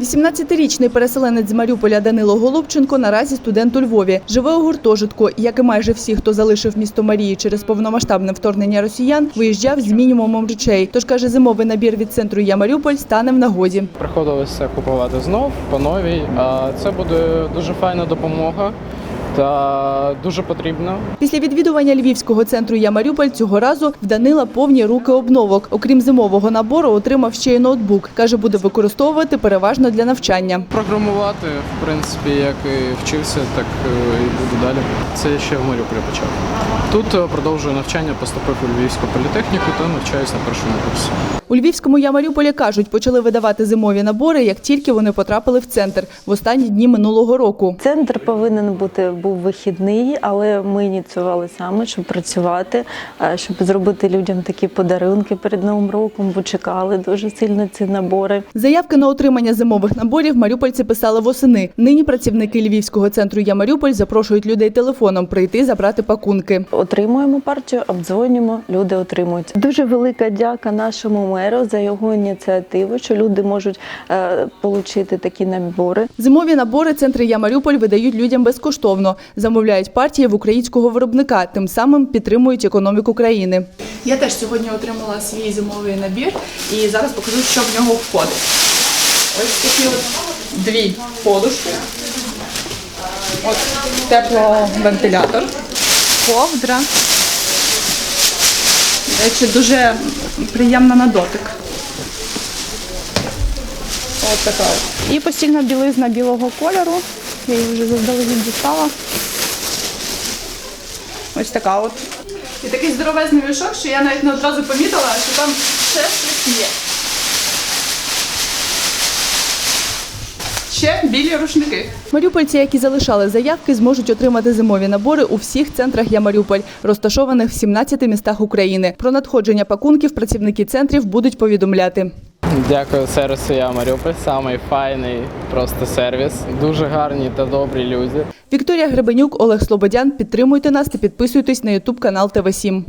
18-річний переселенець з Маріуполя Данило Голубченко наразі студент у Львові. Живе у гуртожитку. Як і майже всі, хто залишив місто Марії через повномасштабне вторгнення росіян, виїжджав з мінімумом речей. Тож каже, зимовий набір від центру Я Маріуполь стане в нагоді. Приходилося купувати знов по новій. Це буде дуже файна допомога та дуже потрібно. Після відвідування львівського центру Я Маріуполь цього разу в Данила повні руки обновок. Окрім зимового набору, отримав ще й ноутбук. каже, буде використовувати переважно для навчання. Програмувати, в принципі, як і вчився, так е, і буду далі. Це я ще в Маріуполі почав. Тут е, продовжую навчання, поступив у Львівську політехніку та навчаюся на першому курсі. У львівському Я Маріуполі кажуть, почали видавати зимові набори, як тільки вони потрапили в центр в останні дні минулого року. Центр повинен бути був вихідний, але ми ініціювали саме, щоб працювати, е, щоб зробити людям такі подарунки перед новим роком, бо чекали дуже сильно ці набори. Заявки на отримання зимових наборів маріупольці писали восени. Нині працівники львівського центру Я Маріуполь запрошують людей телефоном прийти забрати пакунки. Отримуємо партію, обдзвонюємо, люди отримують. Дуже велика дяка нашому меру за його ініціативу, що люди можуть е, отримати такі набори. Зимові набори центри Я Маріуполь видають людям безкоштовно. Замовляють партії в українського виробника, тим самим підтримують економіку країни. Я теж сьогодні отримала свій зимовий набір і зараз покажу, що в нього входить. Ось такі от дві подушки. От тепловентилятор, ковдра. Речі, дуже приємна на дотик. От така. І постільна білизна білого кольору. Я її вже заздалегідь дістала. Ось така от. І такий здоровезний мішок, що я навіть не одразу помітила, що там ще щось є. Ще білі рушники. Маріупольці, які залишали заявки, зможуть отримати зимові набори у всіх центрах Я Маріуполь, розташованих в 17 містах України. Про надходження пакунків працівники центрів будуть повідомляти. Дякую сервісу Я Маріуполь. Самий файний просто сервіс. Дуже гарні та добрі люди. Вікторія Гребенюк, Олег Слободян. Підтримуйте нас та підписуйтесь на Ютуб канал ТВ 7